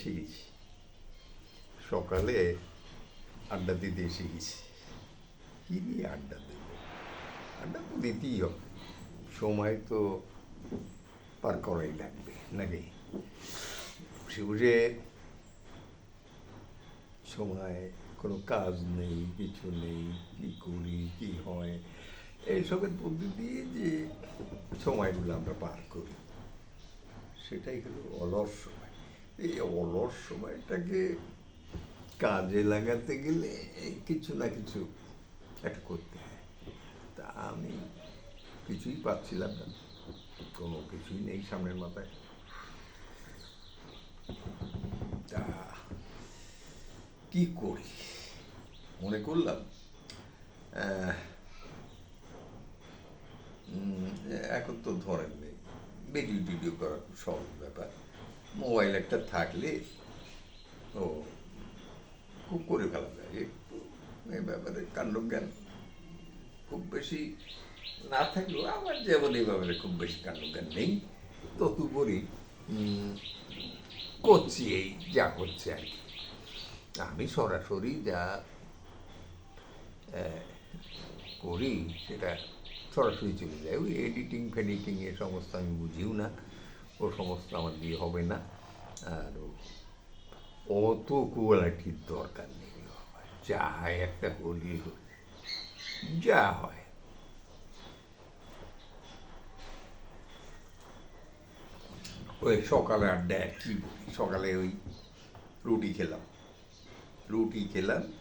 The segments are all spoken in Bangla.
এসে গেছি সকালে আড্ডা দিতে এসে গেছি কি নিয়ে আড্ডা দেব? আড্ডা তো দিতেই হবে। সময় তো পার করাই লাগবে, নাকি? বসে বসে সময়, কোনো কাজ নেই, কিছু নেই, কি করি, কি হয়? এইসবের মধ্যে দিয়ে যে সময়গুলো আমরা পার করি, সেটাই হলো অলস সময়। এই অলস সময়টাকে কাজে লাগাতে গেলে কিছু না কিছু একটা করতে হয়। তা আমি কিছুই পাচ্ছিলাম না। কোনো কিছুই নেই সামনের মাথায়। তা কি করি? মনে করলাম এখন তো ধরেন নেই। ভিডিও টিডিও করা খুব সহজ ব্যাপার। মোবাইল একটা থাকলে ও খুব করে ফেলা যায়। একটু এই ব্যাপারে কাণ্ডজ্ঞান খুব বেশি না থাকলেও আমার যেমন এই ব্যাপারে খুব বেশি কাণ্ডজ্ঞান নেই তদুপরি উম, করছি এই যা করছে আর কি। আমি সরাসরি যা করি সেটা সরাসরি চলে যায়। ওই এডিটিং ফেডিটিং এ সমস্ত আমি বুঝিও না। সমস্ত আমার দিয়ে হবে না। আর অত কোয়ালিটির দরকার নেই। যা হয় একটা হলি হলি। যা হয়। ওই সকালে আড্ডা, কি বলি? সকালে ওই রুটি খেলাম। রুটি খেলাম।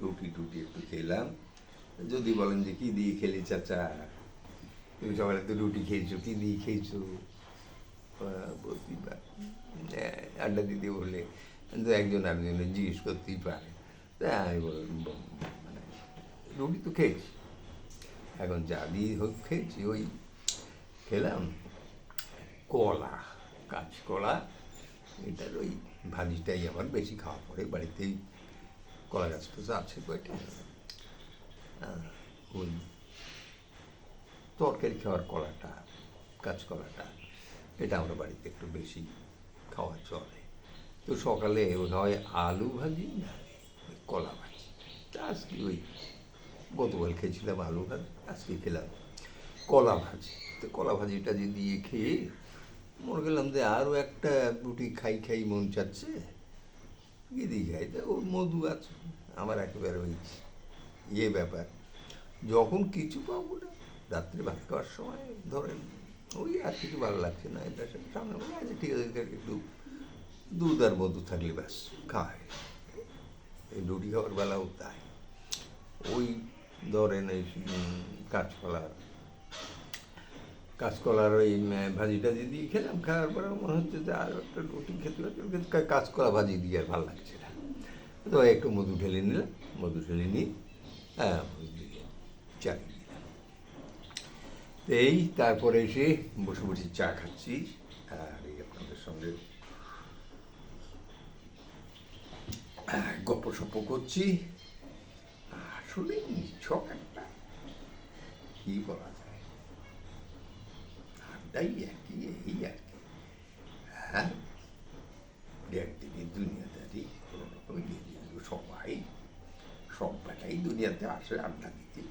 রুটি টুটি একটু খেলাম। যদি বলেন যে কি দিয়ে খেলি, চাচা? তুমি সকালে তো রুটি খেয়েছো কি দিয়ে খেয়েছো বলতেই পারে আড্ডা দিতে বললে তো একজন আরেকজনের জিজ্ঞেস করতেই পারে। তা আমি মানে রুটি তো খেয়েছি। এখন যা দিয়ে হোক খেয়েছি, ওই খেলাম কলা, কাঁচকলা, এটার ওই ভাজিটাই আমার বেশি খাওয়া পড়ে, বাড়িতেই কলা গাছ তো আছে কয়টা? ওই তরকারি খাওয়ার কলাটা কাঁচকলাটা এটা আমরা বাড়িতে একটু বেশি খাওয়া চলে। তো সকালে হয় আলু ভাজি না কলা ভাজি। আজকে ওই গতকাল খেয়েছিলাম আলু ভাজি, আজকে খেলাম কলা ভাজি। তো কলা ভাজিটা যে দিয়ে খেয়ে মনে করলাম যে আরও একটা রুটি খাই খাই মন চাচ্ছে দিয়ে খাই। তা ওর মধু আছে, আমার একেবারে ওই ইয়ে ব্যাপার। যখন কিছু পাবো না রাত্রে ভাত খাওয়ার সময় ধরেন ওই আর কিছু ভালো লাগছে না, এটা সেটা সামনে বলে আচ্ছা ঠিক আছে একটু দুধ আর মধু থাকলে ব্যাস, খায়। এই রুটি খাওয়ার বেলাও তাই। ওই ধরেন এই কাঁচকলার কাঁচকলার ওই ভাজি টাজি দিয়ে খেলাম, খাওয়ার পরে মনে হচ্ছে যে আর একটা রুটি খেতে লাগছে কিন্তু কাঁচকলা ভাজি দিয়ে আর ভালো লাগছে না। তো একটু মধু ঢেলে নিলাম, মধু ঢেলে নিয়ে হ্যাঁ তো এই তারপরে এসে বসে বসে চা খাচ্ছি। আর এই আপনাদের সঙ্গে গপ্প সপ্প করছি। আসলে নিছক একটা। কি বলা যায়? আড্ডাই একই, এই আর কি হ্যাঁ একদিকে দুনিয়াদারি কোনো রকমে সবাই, সব বেটাই দুনিয়াতে আসে আড্ডা দিতে।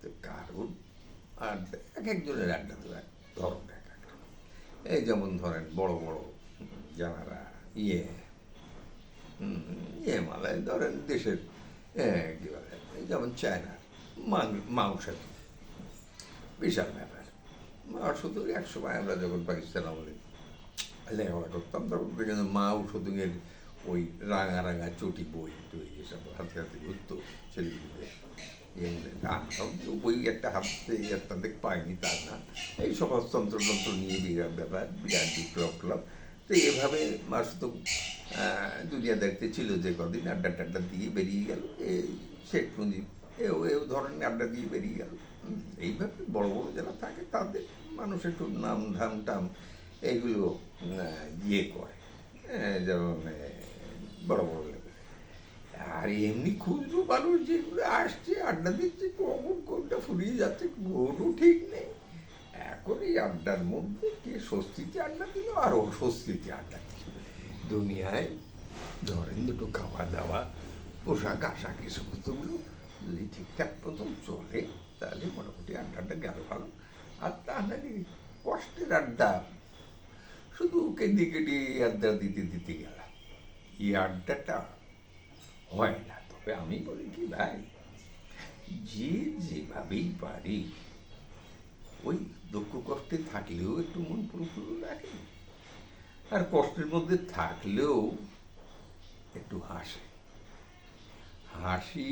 তো কারণ আড্ডা এক একজনের আড্ডা এক ধরন এক। এই যেমন ধরেন বড় বড় যারা ইয়ে ইয়ে মালায় ধরেন দেশের কি বলে যেমন চায়না মাংস বিশাল ব্যাপার মাও শুধু এক সময় আমরা যখন পাকিস্তান আমলে লেখাপড়া করতাম, তখন দেখেন মাও শুধুঙের ওই রাঙা রাঙা চটি বই, টই, এসব হাতে হাতে ঘুরতো ছেলেগুলো আমরাও তো বই একটা হাতে একটা দেখ পাইনি তা না। এই সমাজতন্ত্র তন্ত্র নিয়ে বিরাট ব্যাপার বিরাট বিপ্লব ক্লব। তো এভাবে মাস তো দুনিয়া দেখতে ছিল যে কদিন আড্ডা টাড্ডা দিয়ে বেরিয়ে গেল এই শেখ মুজিব এও এও ধরনের আড্ডা দিয়ে বেরিয়ে গেল। এইভাবে বড় বড় যারা থাকে তাদের মানুষ একটু নাম ধাম টাম এইগুলো আহ, ইয়ে করে। যেমন বড় বড় আর এমনি ক্ষুদ্র মানুষ যেগুলো আসছে, আড্ডা দিচ্ছে কখন কোনটা ফুরিয়ে যাচ্ছে, কোনো ঠিক নেই। এখন এই আড্ডার মধ্যে কে স্বস্তিতে আড্ডা দিল, আর অস্বস্তিতে আড্ডা দিল। দুনিয়ায় ধরেন দুটো খাওয়া দাওয়া পোশাক, আশাক এই সমস্তগুলো যদি ঠিকঠাক প্রথম চলে, তাহলে মোটামুটি আড্ডাটা গেল ভালো। আর তা কষ্টের আড্ডা। শুধু কেঁদে কেটে আড্ডা দিতে দিতে গেলাম। এই আড্ডাটা হয় না তবে আমি বলি কি ভাই যে যেভাবেই পারি ওই দুঃখ কষ্টে থাকলেও একটু মন প্রফুল্ল রাখে আর কষ্টের মধ্যে থাকলেও একটু হাসে হাসি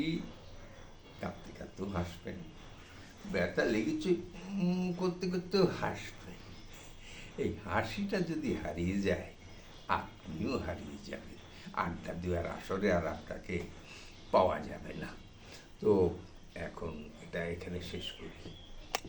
কাঁদতে কাঁদতেও হাসবেন ব্যথা লেগেছে করতে করতেও হাসবেন এই হাসিটা যদি হারিয়ে যায় আপনিও হারিয়ে যাবেন আড্ডা দেওয়ার আসরে আর আপনাকে পাওয়া যাবে না। তো এখন এটা এখানে শেষ করি।